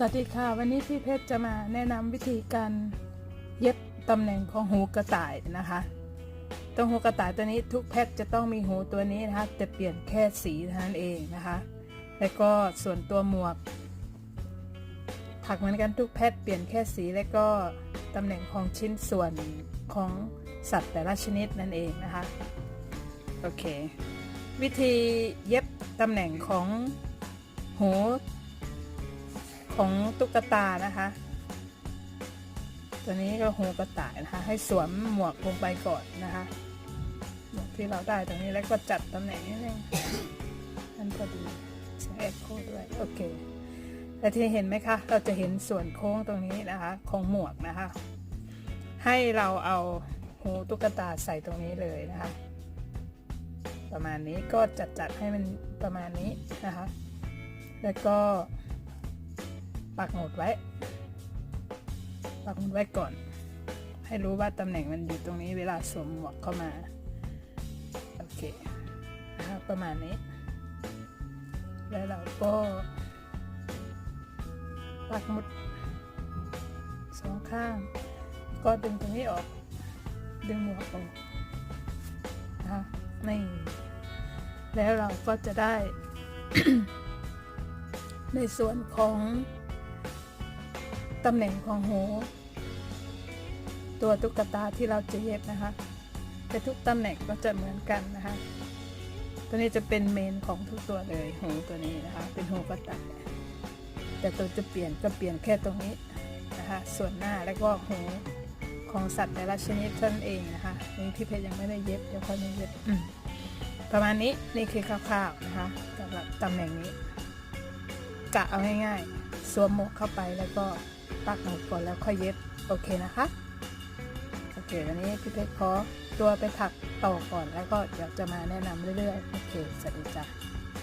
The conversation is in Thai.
สวัสดีค่ะ วันนี้พี่เพชรจะมาแนะนำวิธีการเย็บตำแหน่งของหูกระต่ายนะคะตรงหูกระต่ายตัวนี้ทุกแพทจะต้องมีหูตัวนี้นะคะจะเปลี่ยนแค่สีเท่านั้นเองนะคะ แล้วก็ส่วนตัวหมวก ถักเหมือนกันทุกแพทเปลี่ยนแค่สีแล้วก็ตำแหน่งของชิ้นส่วนของสัตว์แต่ละชนิดนั่นเองนะคะโอเค วิธีเย็บตำแหน่งของหู ของตุ๊กตานะคะ ตัวนี้ก็หูกระต่ายนะคะ ให้สวมหมวกลงไปก่อนนะคะหมวกที่เราได้ตรงนี้แล้วก็จัดตำแหน่งนิดนึงนั่นพอดีใช้เอ็กโคด้วยโอเคแต่ที่เห็นไหมคะ เราจะเห็นส่วนโค้งตรงนี้นะคะ ของหมวกนะคะ ให้เราเอาหูตุ๊กตาใส่ตรงนี้เลยนะคะ ประมาณนี้ก็จัดจัดให้มันประมาณนี้นะคะ แล้วก็ ปักหมุดไว้ ปักหมุดไว้ก่อน ให้รู้ว่าตำแหน่งมันอยู่ตรงนี้เวลาสวมหมวกเข้ามา โอเคประมาณนี้ แล้วเราก็ปักหมุดสองข้าง ก็ดึงตรงนี้ออก ดึงหมวกออกนะคะนี่แล้วเราก็จะได้ ในส่วนของ ตำแหน่งของหู ตัวตุ๊กตาที่เราจะเย็บนะคะแต่ทุกตำแหน่งก็จะเหมือนกันนะคะ ตัวนี้จะเป็นเมนของทุกตัวเลยหูตัวนี้นะคะ เป็นหูกระต่ายแต่ตัวจะเปลี่ยนก็เปลี่ยนแค่ตรงนี้นะคะ ส่วนหน้าแล้วก็หูของสัตว์แต่ละชนิดท่านเองนะคะนี่พี่เพชรยังไม่ได้เย็บเดี๋ยวค่อยมาเย็บประมาณนี้นี่คือคร่าวๆนะคะสำหรับตำแหน่งนี้กะเอาง่ายๆสวมหมวกเข้าไปแล้วก็ ปักหมุดก่อนแล้วค่อยเย็บโอเคนะคะโอเควันนี้พี่เพชรขอตัวไปถักต่อก่อนแล้วก็เดี๋ยวจะมาแนะนำเรื่อยๆโอเคสวัสดีจ้ะ